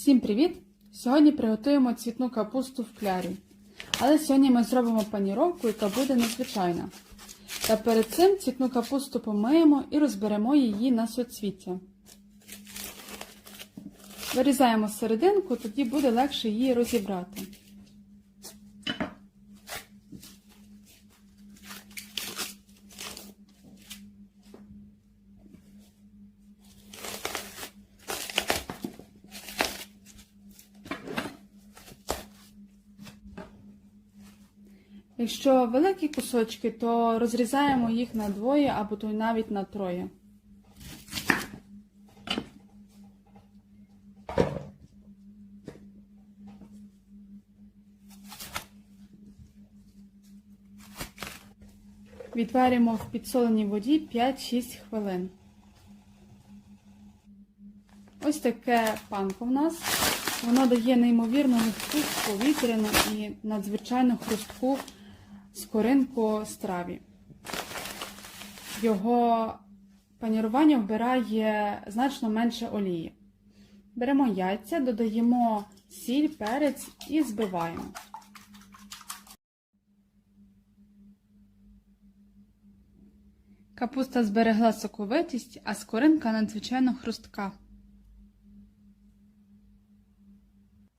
Всім привіт! Сьогодні приготуємо цвітну капусту в клярі. Але сьогодні ми зробимо паніровку, яка буде незвичайна. Та перед цим цвітну капусту помиємо і розберемо її на соцвіття. Вирізаємо серединку, тоді буде легше її розібрати. Якщо великі кусочки, то розрізаємо їх на двоє або то навіть на троє. Відваримо в підсоленій воді 5-6 хвилин. Ось таке панко в нас. Воно дає неймовірно легку, повітряну і надзвичайно хрустку скоринку страві. Його панірування вбирає значно менше олії. Беремо яйця, додаємо сіль, перець і збиваємо. Капуста зберегла соковитість, а скоринка надзвичайно хрустка.